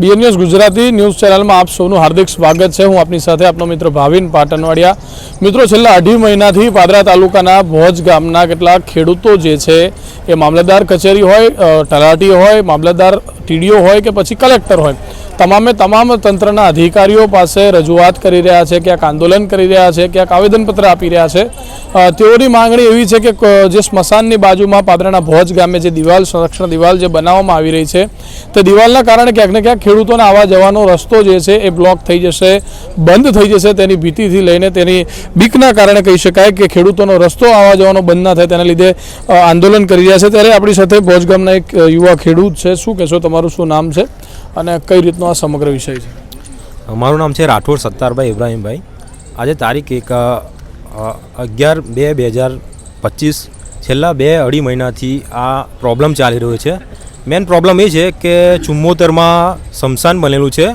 BN news Gujarati news ચેનલમાં આપ સૌનું હાર્દિક સ્વાગત છે. હું આપની સાથે આપનો મિત્ર ભાવિન પાટણવાડિયા. મિત્રો, છેલ્લા અઢી મહિનાથી પાદરા તાલુકાના ભોજ ગામના કેટલાક ખેડૂતો જે છે, એ મામલતદાર કચેરી હોય તલાટી હોય, મામલતદાર ટીડીઓ હોય કે પછી કલેક્ટર હોય, તમામે તમામ તંત્રના અધિકારીઓ પાસે રજૂઆત કરી રહ્યા છે, ક્યાંક આંદોલન કરી રહ્યા છે, ક્યાંક આવેદનપત્ર આપી રહ્યા છે. તેઓની માંગણી એવી છે કે, જે સ્મશાનની બાજુમાં પાદરાના ભોજ ગામે જે દિવાલ, સંરક્ષણ દિવાલ જે બનાવવામાં આવી રહી છે, તે દિવાલના કારણે ક્યાંક ને ક્યાંક ખેડૂતોને આવવા જવાનો રસ્તો જે છે એ બ્લોક થઈ જશે, બંધ થઈ જશે તેની ભીતિથી લઈને તેની બીકના કારણે કહી શકાય કે ખેડૂતોનો રસ્તો આવવા જવાનો બંધ ના થાય તેના લીધે આંદોલન કરી રહ્યા છે. ત્યારે આપણી સાથે ભોજ ગામના એક યુવા ખેડૂત છે. શું કહેશો? તમારું શું નામ છે? અને કઈ રીતનો આ સમગ્ર વિષય છે? મારું નામ છે રાઠોડ સત્તારભાઈ ઇબ્રાહીમભાઈ. આજે તારીખ એક અગિયાર બે બે હજાર પચીસ, છેલ્લા બે અઢી મહિનાથી આ પ્રોબ્લેમ ચાલી રહ્યો છે. મેન પ્રોબ્લેમ એ છે કે ચુમ્મોતેરમાં સ્મશાન બનેલું છે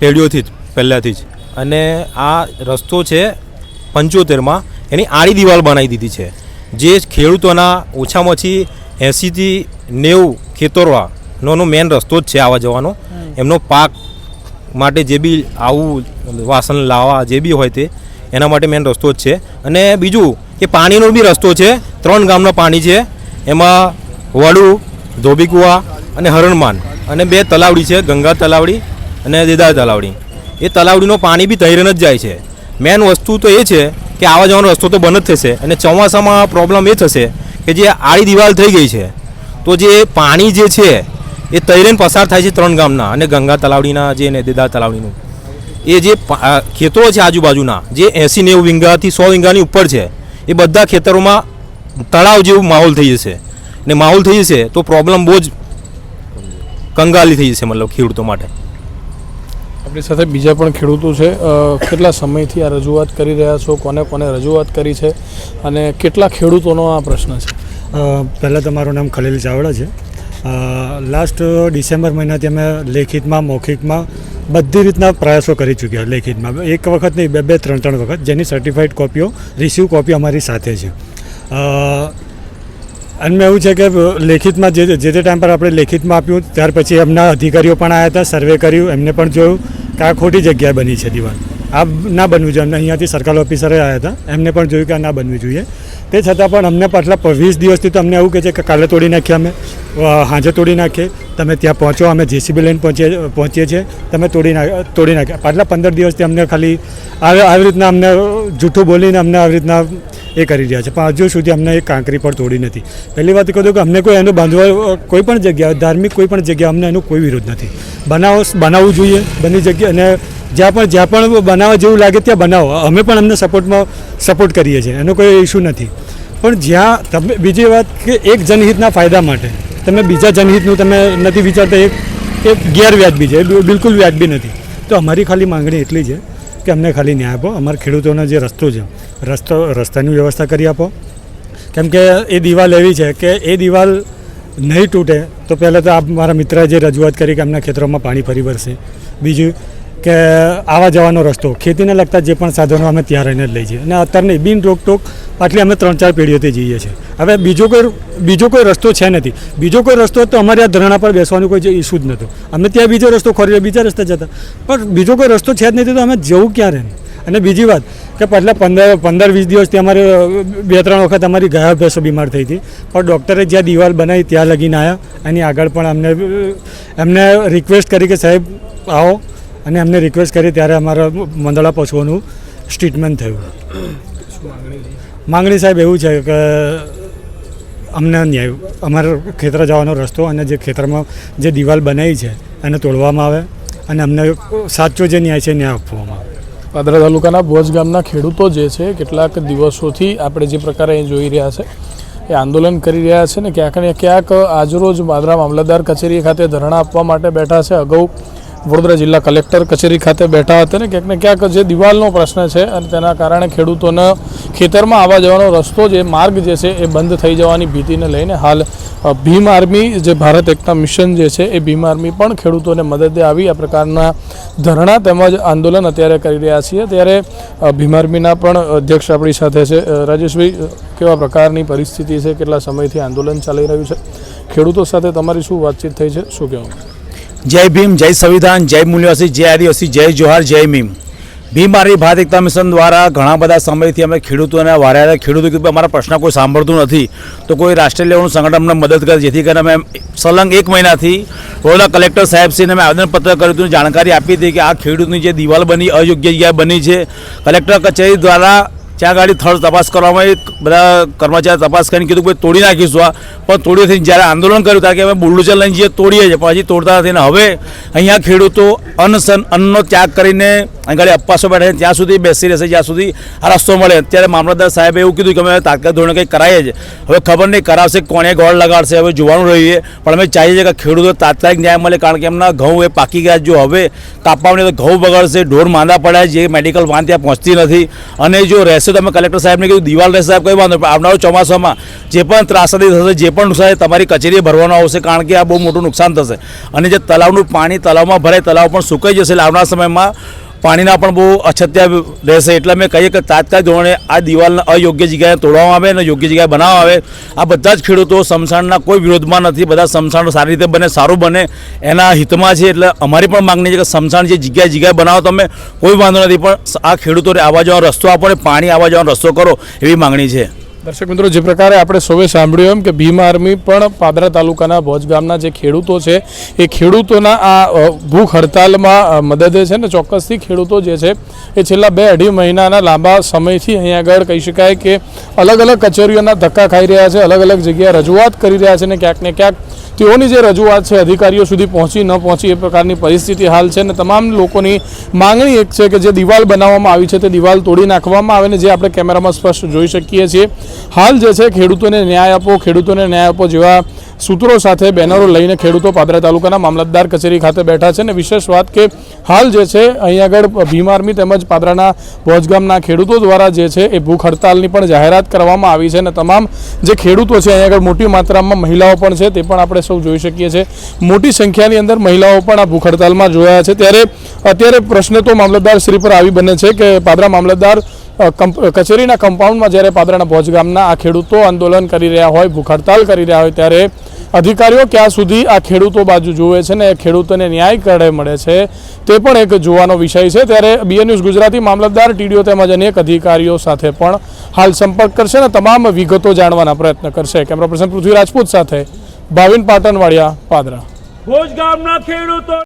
પેઢીઓથી જ પહેલાંથી જ. અને આ રસ્તો છે પંચોતેરમાં એની આડી દિવાલ બનાવી દીધી છે. જે ખેડૂતોના ઓછામાં ઓછી એંસીથી નેવું ખેતરોનો મેન રસ્તો જ છે આવવા જવાનો. એમનો પાક માટે જે બી આવું વાસણ લાવવા જે બી હોય તે એના માટે મેન રસ્તો જ છે. અને બીજું કે પાણીનો બી રસ્તો છે. ત્રણ ગામનો પાણી છે. એમાં વડુ ધોબીકુવા અને હરણમાન. અને બે તલાવડી છે, ગંગા તલાવડી અને દેદાર તલાવડી. એ તલાવડીનો પાણી બી તૈરન જ જાય છે. મેન વસ્તુ તો એ છે કે આવવા જવાનો રસ્તો તો બંધ જ થશે અને ચોમાસામાં પ્રોબ્લેમ એ થશે કે જે આડી દિવાલ થઈ ગઈ છે, તો જે પાણી જે છે, એ તૈરેન પસાર થાય છે ત્રણ ગામના અને ગંગા તલાવડીના જે ને દેદાર તલાવડીનું. એ જે ખેતરો છે આજુબાજુના, જે એંસી નેવું વીંગાથી સો વીંગાની ઉપર છે, એ બધા ખેતરોમાં તળાવ જેવું માહોલ થઈ જશે. ને માહોલ થઈ જશે તો પ્રોબ્લેમ બહુ જ કંગાલી થઈ જશે મતલબ ખેડૂતો માટે. આપણી સાથે બીજા પણ ખેડૂતો છે. કેટલા સમયથી આ રજૂઆત કરી રહ્યા છો? કોને કોને રજૂઆત કરી છે? અને કેટલા ખેડૂતોનો આ પ્રશ્ન છે? પહેલાં તમારું નામ ખલીલ ચાવડા છે. લાસ્ટ ડિસેમ્બર મહિનાથી અમે લેખિતમાં મૌખિકમાં બધી રીતના પ્રયાસો કરી ચૂક્યા લેખિતમાં. એક વખત નહીં બે બે ત્રણ ત્રણ વખત. જેની સર્ટિફાઈડ કોપીઓ રિસીવ કોપી અમારી સાથે છે. અ, અને એવું છે કે લેખિતમાં જે જે તે ટાઈમ પર આપણે લેખિતમાં આપ્યું ત્યાર પછી એમના અધિકારીઓ પણ આવ્યા હતા સર્વે કર્યું એમને પણ જોયું કે આ ખોટી જગ્યાએ બની છે દિવાલ. આ ના બનવું જોઈએ. અમને અહીંયાથી સર્કલ ઓફિસરે આવ્યા હતા. એમને પણ જોયું કે આ ના બનવી જોઈએ. તે છતાં પણ અમને પાછલા વીસ દિવસથી તો અમને એવું કહે છે કે કાલે તોડી નાખીએ અમે. અ, હાંજે તોડી નાખીએ. તમે ત્યાં પહોંચો અમે જેસીબી લઈને પહોંચીએ પહોંચીએ છીએ. તમે તોડી નાખ તોડી નાખ્યા પાછલા પંદર દિવસથી અમને ખાલી આવી રીતના અમને જૂઠું બોલીને અમને આવી રીતના એ કરી રહ્યા છે. પણ હજુ સુધી અમને એક કાંકરી પણ તોડી નથી. પહેલી વાત કહું કે અમને કોઈ એનું બાંધવા કોઈ પણ જગ્યા, ધાર્મિક કોઈ પણ જગ્યા અમને એનો કોઈ વિરોધ નથી. બનાવો, બનાવવું જોઈએ બની જગ્યા અને જ્યાં પણ જ્યાં પણ બનાવવા જેવું લાગે ત્યાં બનાવો. અમે પણ અમને સપોર્ટમાં, સપોર્ટ કરીએ છીએ. એનો કોઈ ઇશ્યુ નથી. પણ જ્યાં તમે, બીજી વાત કે એક જનહિતના ફાયદા માટે. તમે બીજા જનહિતનું તમે નથી વિચારતા, એક એ ગેરવ્યાજબી છે. બિલકુલ વ્યાજબી નથી. તો અમારી ખાલી માંગણી એટલી છે કે અમને ખાલી ન્યાય આપો. અમારા ખેડૂતોનો જે રસ્તો છે, રસ્તો, રસ્તાની વ્યવસ્થા કરી આપો. કેમ કે એ દિવાલ એવી છે કે એ દિવાલ નહીં તૂટે તો પહેલાં તો આપ મારા મિત્રએ જે રજૂઆત કરી કે એમના ખેતરોમાં પાણી ફરી વળશે બીજું કે આવા જવાનો રસ્તો. ખેતીને લગતા જે પણ સાધનો અમે ત્યાં રહીને જ લઈ જઈએ. અને અત્યારની બિન રોકટોક આટલી અમે ત્રણ ચાર પેઢીઓથી જઈએ છીએ. હવે બીજો કોઈ બીજો કોઈ રસ્તો છે નથી. બીજો કોઈ રસ્તો તો અમારે આ ધરણા પર બેસવાનું કોઈ ઇસ્યુ જ નહોતું. અમે ત્યાં બીજો રસ્તો ખોરી બીજા રસ્તે જતા. પણ બીજો કોઈ રસ્તો છે જ નથી તો અમે જવું ક્યારે? અને બીજી વાત કે પહેલાં પંદર પંદર, વીસ દિવસથી અમારે, બે, ત્રણ વખત અમારી ગયા ભેંસો બીમાર થઈ હતી. પણ ડૉક્ટરે જ્યાં દિવાલ બનાવી ત્યાં લગીને આવ્યા એની આગળ પણ અમને એમને રિક્વેસ્ટ કરી કે સાહેબ, આવો. અને એમને રિક્વેસ્ટ કરી ત્યારે અમારા મંદળા પશુઓનું ટ્રીટમેન્ટ થયું. માંગણી સાહેબ એવું છે કે અમને ન્યાય, અમારા ખેતર જવાનો રસ્તો અને જે ખેતરમાં જે દિવાલ બનાવી છે એને તોડવામાં આવે અને અમને સાચો જે ન્યાય છે ન્યાય આપવામાં આવે. પાદરા તાલુકાના ભોજ ગામના ખેડૂતો જે છે, કેટલાક દિવસોથી આપણે જે પ્રકારે જોઈ રહ્યા છે, એ આંદોલન કરી રહ્યા છે ને ક્યાંક ને ક્યાંક આજરોજ પાદરા મામલતદાર કચેરી ખાતે ધરણા આપવા માટે બેઠા છે. અગાઉ વડોદરા જિલ્લા કલેક્ટર કચેરી ખાતે બેઠા હતા ને ક્યાંક ને ક્યાંક જે દિવાલનો પ્રશ્ન છે અને તેના કારણે ખેડૂતોને ખેતરમાં આવવા જવાનો રસ્તો જે માર્ગ જે છે એ બંધ થઈ જવાની ભીતિને લઈને હાલ ભીમ આર્મી જે ભારત એકતા મિશન જે છે એ ભીમ આર્મી પણ ખેડૂતોને મદદે આવી આ પ્રકારના ધરણા તેમજ આંદોલન અત્યારે કરી રહ્યા છીએ. ત્યારે ભીમ આર્મીના પણ અધ્યક્ષ આપણી સાથે છે. રાજેશભાઈ કેવા પ્રકારની પરિસ્થિતિ છે? કેટલા સમયથી આંદોલન ચાલી રહ્યું છે? ખેડૂતો સાથે તમારી શું વાતચીત થઈ છે? શું કહેવું? જય ભીમ, જય સંવિધાન, જય મૂલ્યવાસી જય આદિવાસી, જય જોહાર, જય ભીમ. ભીમ મારી ભારત એકતા મિશન દ્વારા ઘણા બધા સમયથી અમે ખેડૂતોને વારે વારે ખેડૂતો કે અમારા પ્રશ્ન કોઈ સાંભળતું નથી. તો કોઈ રાષ્ટ્રીય લેવલનું સંગઠન અમને મદદ કરે, જેથી કરીને અમે સલંગ એક મહિનાથી વડોદરા કલેક્ટર સાહેબશ્રીને અમે આવેદનપત્ર કર્યું હતું જાણકારી આપી હતી કે આ ખેડૂતની જે દિવાલ બની, અયોગ્ય જગ્યાએ બની છે. કલેક્ટર કચેરી દ્વારા ત્યાં ગાડી થર્ડ તપાસ કરવામાં આવી. બધા કર્મચારી તપાસ કરીને કીધું કે તોડી નાખીશું આ. પણ તોડી થઈને જ્યારે આંદોલન કર્યું ત્યારે કે અમે બુલડોઝર લઈને જઈએ, તોડીએ છીએ. પણ હજી તોડતા નથી. હવે અહીંયા ખેડૂતો અન્ન અન્નનો ત્યાગ કરીને આગળ અપાસો બેઠા ત્યાં સુધી બેસી રહેશે. જ્યાં સુધી આ રસ્તો મળે. અત્યારે મામલતદાર સાહેબે એવું કીધું કે અમે તાત્કાલિક ધોરણે કંઈક કરાવીએ છીએ. હવે ખબર નહીં કરાવશે કોણે ગોળ લગાડશે. હવે જોવાનું રહીએ પણ અમે ચાહીએ છીએ કે ખેડૂતો તાત્કાલિક ન્યાય મળે. કારણ કે એમના ઘઉં એ પાકી ગયા જો હવે કાપવાની તો ઘઉં બગાડશે. ઢોર માંદા પડ્યા જે મેડિકલ વાન ત્યાં પહોંચતી નથી. અને જો રહેશે તો તમે કલેક્ટર સાહેબને કીધું, દિવાલ રહેશે સાહેબ, કંઈ વાંધો આવનારું ચોમાસામાં જે પણ ત્રાસદી થશે, જે પણ નુકસાન તમારી કચેરીએ ભરવાનું આવશે, કારણ કે આ બહુ મોટું નુકસાન થશે. અને જે તલાવનું પાણી તલાવમાં ભરાય, તલાવ પણ સુકાઈ જશે, એટલે આવનાર સમયમાં પાણીના પણ બહુ અછત્યા રહેશે. એટલે અમે કહીએ કે તાત્કાલિક ધોરણે આ દિવાલને અયોગ્ય જગ્યાએ તોડવામાં આવે અને યોગ્ય જગ્યાએ બનાવવામાં આવે. આ બધા જ ખેડૂતો સમસાણના કોઈ વિરોધમાં નથી. બધા સમસાણ સારી રીતે બને, સારું બને એના હિતમાં છે. એટલે અમારી પણ માગણી છે કે સમસાણ જે જગ્યાએ જગ્યાએ બનાવો તમે, કોઈ વાંધો નથી. પણ આ ખેડૂતોને આવવા જવાનો રસ્તો આપો ને પાણી આવવા જવાનો રસ્તો કરો એવી માગણી છે. દર્શક મિત્રો, જે પ્રકારે આપણે સૌએ સાંભળ્યું એમ કે ભીમ આર્મી પણ પાદરા તાલુકાના ભોજ ગામના જે ખેડૂતો છે, એ ખેડૂતોના આ ભૂખ હડતાલમાં મદદ છે ને ચોક્કસથી ખેડૂતો જે છે, એ છેલ્લા બે અઢી મહિનાના લાંબા સમયથી અહીંયા આગળ કહી શકાય કે અલગ અલગ કચેરીઓના ધક્કા ખાઈ રહ્યા છે, અલગ અલગ જગ્યાએ રજૂઆત કરી રહ્યા છે ને ક્યાંક ને ક્યાંક તેઓની જે રજૂઆત છે, અધિકારીઓ સુધી પહોંચી, ન પહોંચી એ પ્રકારની પરિસ્થિતિ હાલ છે અને તમામ લોકોની માંગણી એક છે કે જે દિવાલ બનાવવામાં આવી છે તે દિવાલ તોડી નાખવામાં આવે ને જે આપણે કેમેરામાં સ્પષ્ટ જોઈ શકીએ છીએ. હાલ જે છે, ખેડૂતોને ન્યાય આપો, ખેડૂતોને ન્યાય આપો જેવા સૂત્રો સાથે બેનરો લઈને ખેડૂતો પાદરા તાલુકાના મામલતદાર કચેરી ખાતે બેઠા છે અને વિશેષ વાત કે હાલ જે છે, અહીં આગળ ભીમ આર્મી તેમજ પાદરાના ભોજગામના ખેડૂતો દ્વારા જે છે, એ ભૂખ હડતાલની પણ જાહેરાત કરવામાં આવી છે અને તમામ જે ખેડૂતો છે, અહીં આગળ મોટી માત્રામાં મહિલાઓ પણ છે, તે પણ આપણે સૌ જોઈ શકીએ છીએ. મોટી સંખ્યાની અંદર મહિલાઓ પણ આ ભૂખ હડતાલમાં જોયા છે. ત્યારે અત્યારે પ્રશ્ન તો મામલતદાર શ્રી પર આવી બને છે કે પાદરા મામલતદાર કચેરીના કમ્પાઉન્ડમાં જ્યારે પાદરાના ભોજ ગામના આ ખેડૂતો આંદોલન કરી રહ્યા હોય ભૂખ હડતાલ કરી રહ્યા હોય, ત્યારે અધિકારીઓ ક્યાં સુધી આ ખેડૂતો બાજુ જોવે છે ને ખેડૂતોને ન્યાય કરે મળે છે, તે પણ એક જોવાનો વિષય છે. ત્યારે બીએ ન્યૂઝ ગુજરાતી મામલતદાર ટીડીઓ તેમજ અનેક અધિકારીઓ સાથે પણ હાલ સંપર્ક કરશે અને તમામ વિગતો જાણવાના પ્રયત્ન કરશે. કેમેરા પર્સન પૃથ્વી રાજપૂત સાથે ભાવિન પાટણવાડિયા, પાદરા. ભોજ ગામના ખેડૂતો